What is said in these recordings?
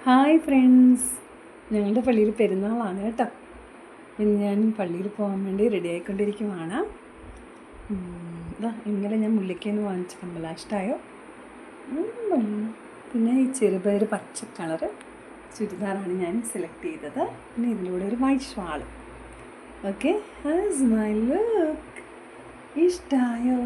Hi friends ഞങ്ങളുടെ പള്ളിയിൽ പെരുന്നാളാണ് കേട്ടോ ഇന്ന് ഞാൻ പള്ളിയിൽ പോകാൻ വേണ്ടി റെഡി ആയിക്കൊണ്ടിരിക്കുവാണ് ദാ ഇന്നലെ ഞാൻ മുല്ലയ്ക്കേന്ന് വാങ്ങിച്ച കമ്പലാഷ്ടായോ പിന്നെ ഈ ചെറുപയർ പച്ച കളറ് ചുരിദാറാണ് ഞാൻ സെലക്ട് ചെയ്തത് പിന്നെ ഇതിലൂടെ ഒരു white shawl okay my look ഇഷ്ടമായോ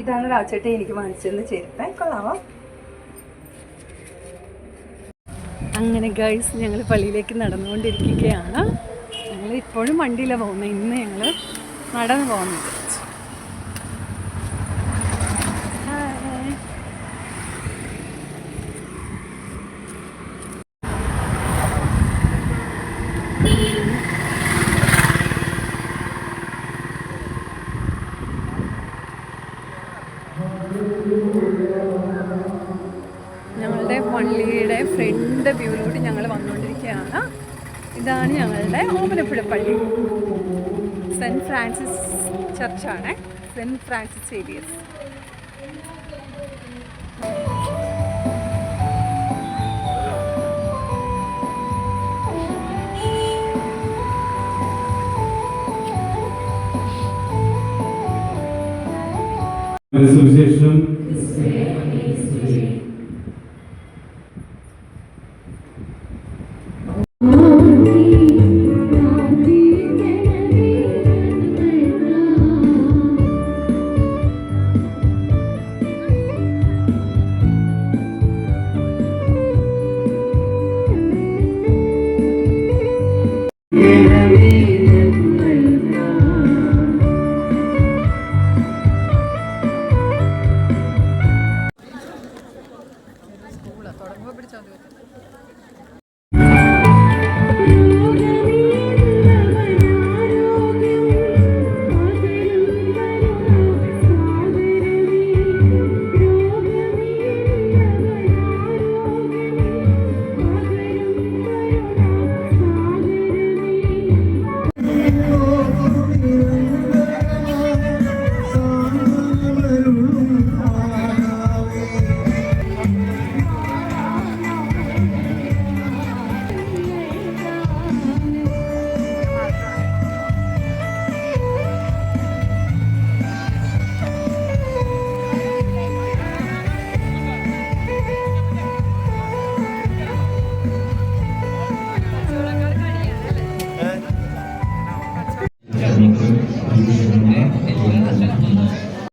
ഇതാണ് രാജേട്ടെ എനിക്ക് വാങ്ങിച്ചെന്ന് ചേരുത്താൻ കൊള്ളാവോ അങ്ങനെ ഗൈസ് ഞങ്ങൾ പള്ളിയിലേക്ക് നടന്നുകൊണ്ടിരിക്കുകയാണ്. ഞങ്ങൾ ഇപ്പോഴും വണ്ടിയിലാണ് പോകുന്നത് ഇന്ന് ഞങ്ങൾ നടന്നു പോകുന്നത് ഹായ് ഞങ്ങളുടെ പള്ളിയുടെ ഫ്രണ്ട് വ്യൂയിലൂടെ ഞങ്ങൾ വന്നുകൊണ്ടിരിക്കുകയാണ് ഇതാണ് ഞങ്ങളുടെ ഓമനപ്പുഴ പള്ളി. സെന്റ് ഫ്രാൻസിസ് ചർച്ചാണ്. സെന്റ് ഫ്രാൻസിസ് സേവിയസ് സുവിശേഷം. feliz.